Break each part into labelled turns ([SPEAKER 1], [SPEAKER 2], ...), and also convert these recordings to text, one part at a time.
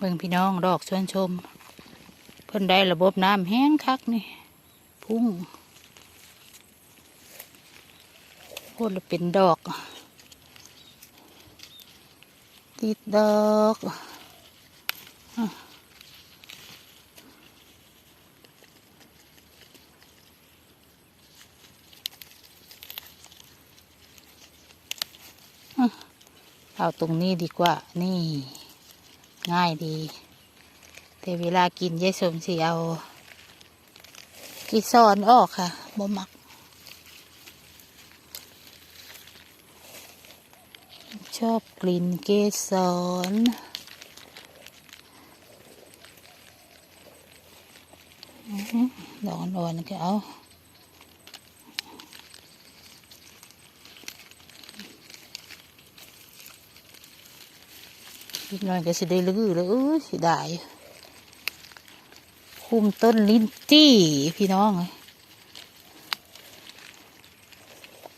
[SPEAKER 1] เบิ่งพี่น้องดอกชวนชม เพิ่นได้ระบบน้ำแห้งคักนี่ พุ่งโคตรละเป็นดอก ติดดอกเอาตรงนี้ดีกว่า นี่ ง่ายดี แต่เวลากินยายสมสิเอากีซอนออกค่ะบ่มักชอบกลิ่นเกสรอื้อหือดอกอ่อนๆก็เอา อีกหน่อยก็สิได้ลือเลยเอ้ยสิได้คุมต้นลิ้นจี้พี่น้องเอ้ย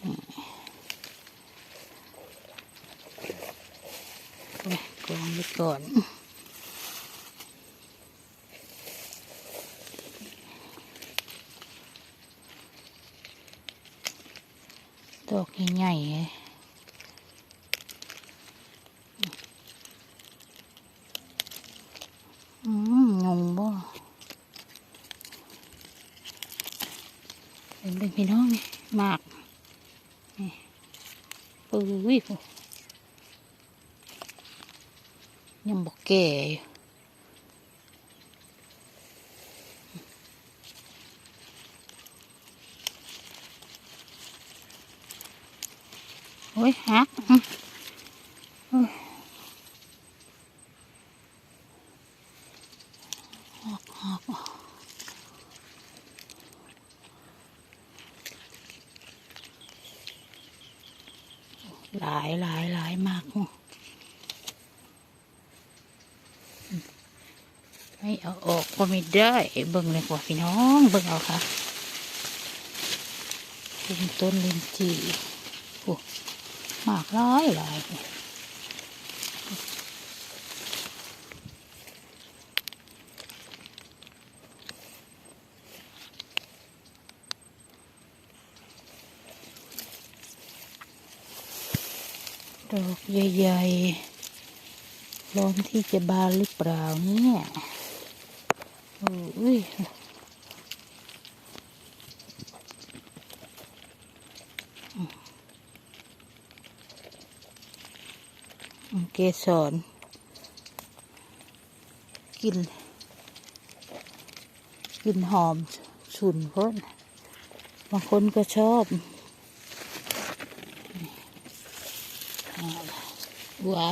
[SPEAKER 1] อืมกองไว้ก่อนดอกใหญ่ๆเอ้ย อืมงงบ่ เป็นเป็นพี่น้องนี่หมากนี่ปุ้ยผู้ยังบอกแก่อยู่โอ้ยฮักอืมโอ้ หลายหลายหลายมากอืมไม่เอาออกก็ไม่ได้ เบิ่งเลยกว่าพี่น้อง เบิ่งเอาค่ะเป็นต้นลินจีโอ้มากหลายหลาย ดอกใหญ่ๆร้อนที่จะบานหรือเปล่าเนี่ยโอ้ยเกสรกลินกลินหอมฉุนเพิ่นบางคนก็ชอบ อ่าไว้